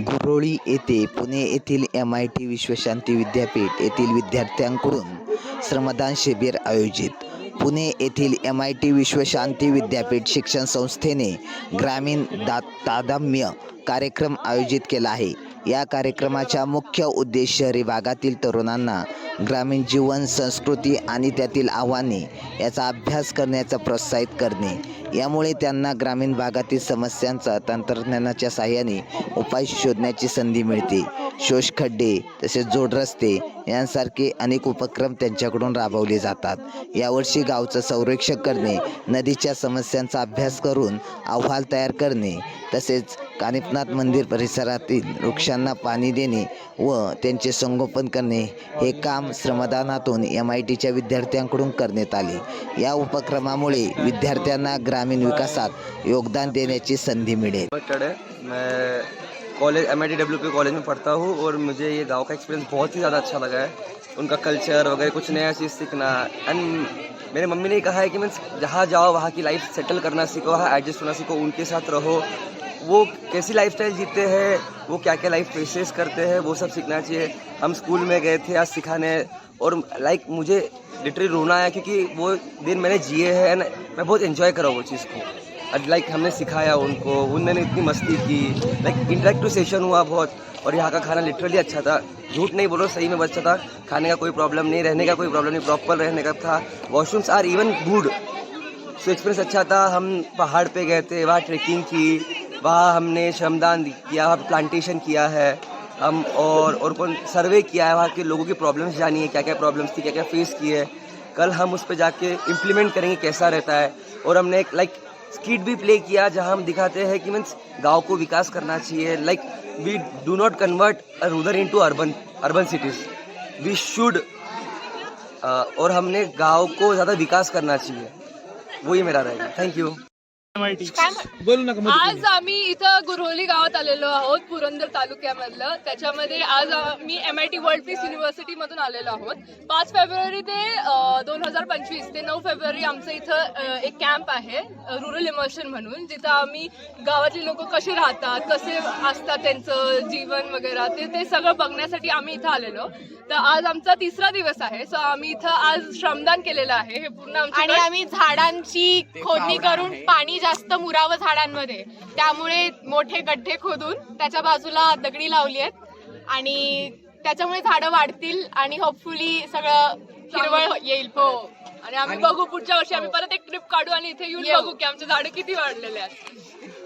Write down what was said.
गुरोळी येथे पुणे येथील M I T विश्वशांती विद्यापीठ येथील विद्यार्थ्यांकडून श्रमदान शिबिर आयोजित. पुणे येथील एम आय टी विश्वशांती विद्यापीठ शिक्षण संस्थेने ग्रामीण दा तादाम्य कार्यक्रम आयोजित केला आहे. या कार्यक्रमाचा मुख्य उद्देश शहरी भागातील तरुणांना ग्रामीण जीवन संस्कृती आणि त्यातील आव्हाने याचा अभ्यास करण्याचा प्रोत्साहित करणे. यामुळे त्यांना ग्रामीण भागातील समस्यांचा तंत्रज्ञानाच्या साहाय्याने उपाय शोधण्याची संधी मिळते. शोषखड्डे तसेच जोडरस्ते यांसारखे अनेक उपक्रम त्यांच्याकडून राबवले जातात. यावर्षी गावचं संरक्षण करणे नदीच्या समस्यांचा अभ्यास करून अहवाल तयार करणे तसेच कानिपनाथ मंदिर परिसरातील वृक्षांना पाणी देणे व त्यांचे संगोपन करणे हे काम श्रमदानातून एम आय टीच्या विद्यार्थ्यांकडून करण्यात आले. या उपक्रमामुळे विद्यार्थ्यांना ग्रामीण विकासात योगदान देण्याची संधी मिळेल. College M I T W P college में पढ़ता हूँ और मुझे ये गांव का एक्सपीरियंस बहुत ही ज़्यादा अच्छा लगा है। उनका कल्चर वगैरह कुछ नया चीज़ सीखना। एंड मेरे मम्मी ने कहा है कि मीन्स जहाँ जाओ वहाँ की लाइफ सेटल करना सीखो वहाँ एडजस्ट होना सीखो उनके साथ रहो। वो कैसी लाइफस्टाइल जीते हैं, वो क्या क्या लाइफ फेसेस करते हैं, वो सब सीखना चाहिए। हम स्कूल में गए थे आज सिखाने और लाइक मुझे लिटरली रोना आया क्योंकि वो दिन मैंने जिए हैं एंड मैं बहुत इन्जॉय करा वो चीज़ को। लाइक हमने सिखाया उनको उन्होंने इतनी मस्ती की। लाइक इंटरेक्टिव सेशन हुआ बहुत और यहाँ का खाना लिटरली अच्छा था। झूठ नहीं बोलो, सही में अच्छा था। खाने का कोई प्रॉब्लम नहीं, रहने का कोई प्रॉब्लम नहीं प्रॉपर रहने का था। Washrooms are even good so experience अच्छा था। हम पहाड़ पे गए थे, वहाँ ट्रेकिंग की। वहाँ, हमने श्रमदान किया वहाँ प्लांटेशन किया है, हम और और कौन सर्वे किया है, वहाँ के लोगों की प्रॉब्लम्स जानी है क्या क्या प्रॉब्लम्स थी क्या क्या फेस की है। कल हम उस पर जाके इम्प्लीमेंट करेंगे कैसा रहता है। और हमने एक लाइक स्किट भी प्ले किया, जहाँ हम दिखाते हैं कि मीन्स गाँव को विकास करना चाहिए। Like we do not convert rural into urban urban cities we should और हमने गाँव को ज़्यादा विकास करना चाहिए। वही मेरा रहेगा थैंक यू बोलू नका आज आम्ही इथं गुरहोली गावात आलेलो आहोत पुरंदर तालुक्यामधलं. त्याच्यामध्ये आज आम्ही M I T world peace university मधून आलेलो आहोत. पाच फेब्रुवारी ते दोन हजार पंचवीस ते नऊ फेब्रुवारी आमचं इथं एक कॅम्प आहे रुरल इमर्शन म्हणून जिथं आम्ही गावातली लोक कशी राहतात कसे असतात त्यांचं जीवन वगैरे ते ते सगळं बघण्यासाठी आम्ही इथं आलेलो. तर आज आमचा तिसरा दिवस आहे सो आम्ही इथं आज श्रमदान केलेलं आहे हे पूर्ण आणि आम्ही झाडांची खोदणी करून पाणी जास्त मुरावं झाडांमध्ये. त्यामुळे मोठे गड्डे खोदून त्याच्या बाजूला दगडी लावली आहेत. आणि त्याच्यामुळे झाडं वाढतील आणि होपफुली सगळं हिरवळ येईल. हो. आणि आम्ही बघू पुढच्या वर्षी. आम्ही परत एक ट्रिप काढू आणि इथे येऊन येऊ. बघू की आमचे झाडे किती वाढलेले आहेत.